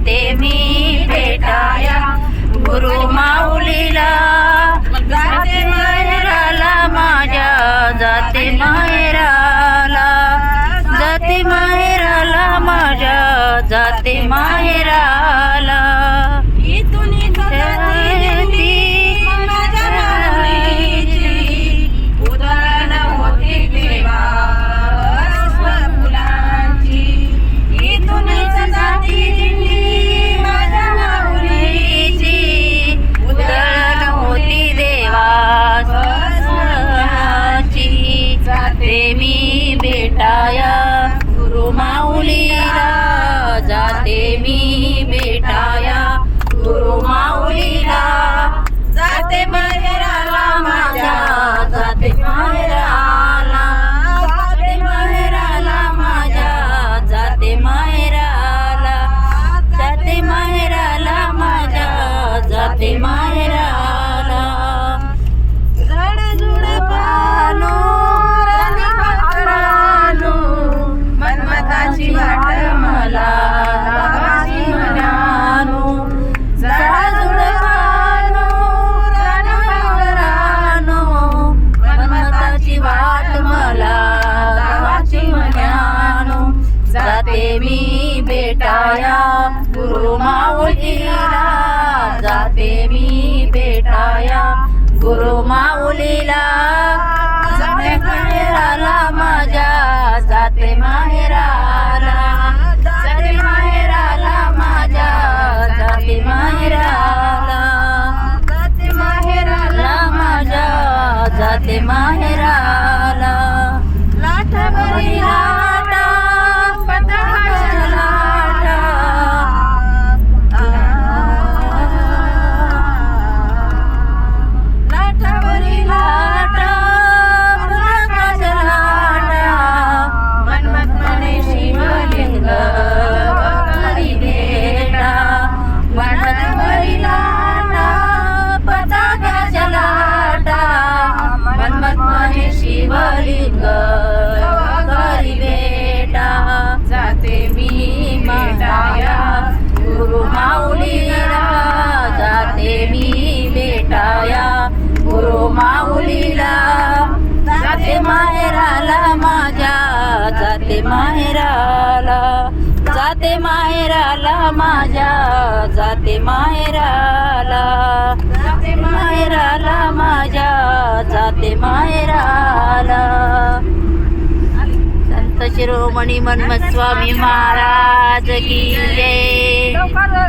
जाते मी भेटाया. गुरु माऊलीला जाते माहेराला माझ्या जाते माहेराला. जाते माहेराला माझ्या जाते माहेरा मी भेटाया गुरु माऊलीला जाते मी. मी बेटाया गुरु माऊलीला जाते मी बेटाया. गुरु माऊलीला जाते माहेराला माझ्या जाते माहेराला. जाते माहेराला माझ्या जाते माहेराला. जाते माहेराला माझ्या जाते माहेराला. शिवलिंग वगळी बेटा. जाते मी भेटाया गुरु माऊलीला जाते मी बेटाया गुरु माऊलीला जाते माहेराला माझ्या जाते माहेराला जाते माहेराला माझ्या जाते माहेराला जाते मायराला. संत शिरोमणी मन्मस्वामी महाराज की जय.